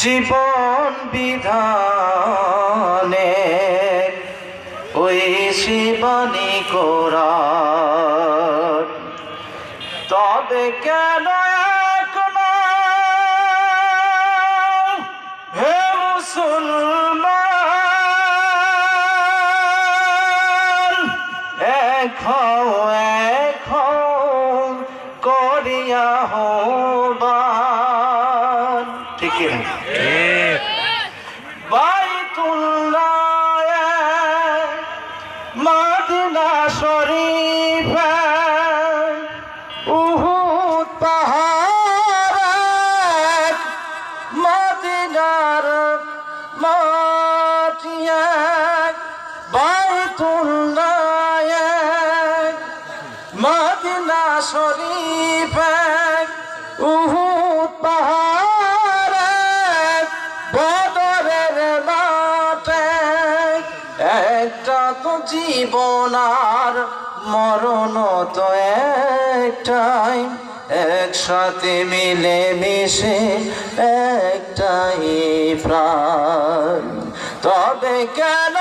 জীবন বিধানে ওই শিবানী কোরা তবে কেন মুসলমান এখন এখন করিয়া হবান ঠিক না? বাইতুল্লাহ মদিনা শরীফ উহুদ পাহাড় মদিনার মাটিয়া বাইতুল্লাহ মদিনা শরীফ একটা তো জীবন আর মরণ তো একটাই। একসাথে মিলে মিশে একটাই প্রাণ। তবে কেন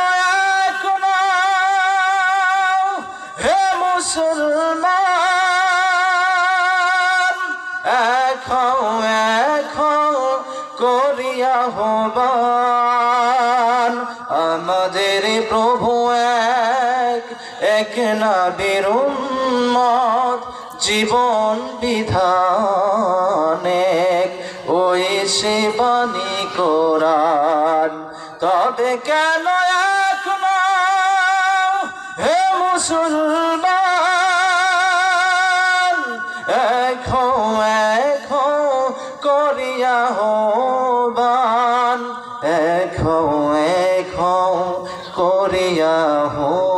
এখনও হে মুসলমান এখন এখন করিয়া হবান আমাদের প্রভু এক এক না মত জীবন বিধানে ওই সেবানি কোরআন, তবে কেন এখনও হে মুসলমান? এখন করিয়া হবান এখন এখন করিয়া হবান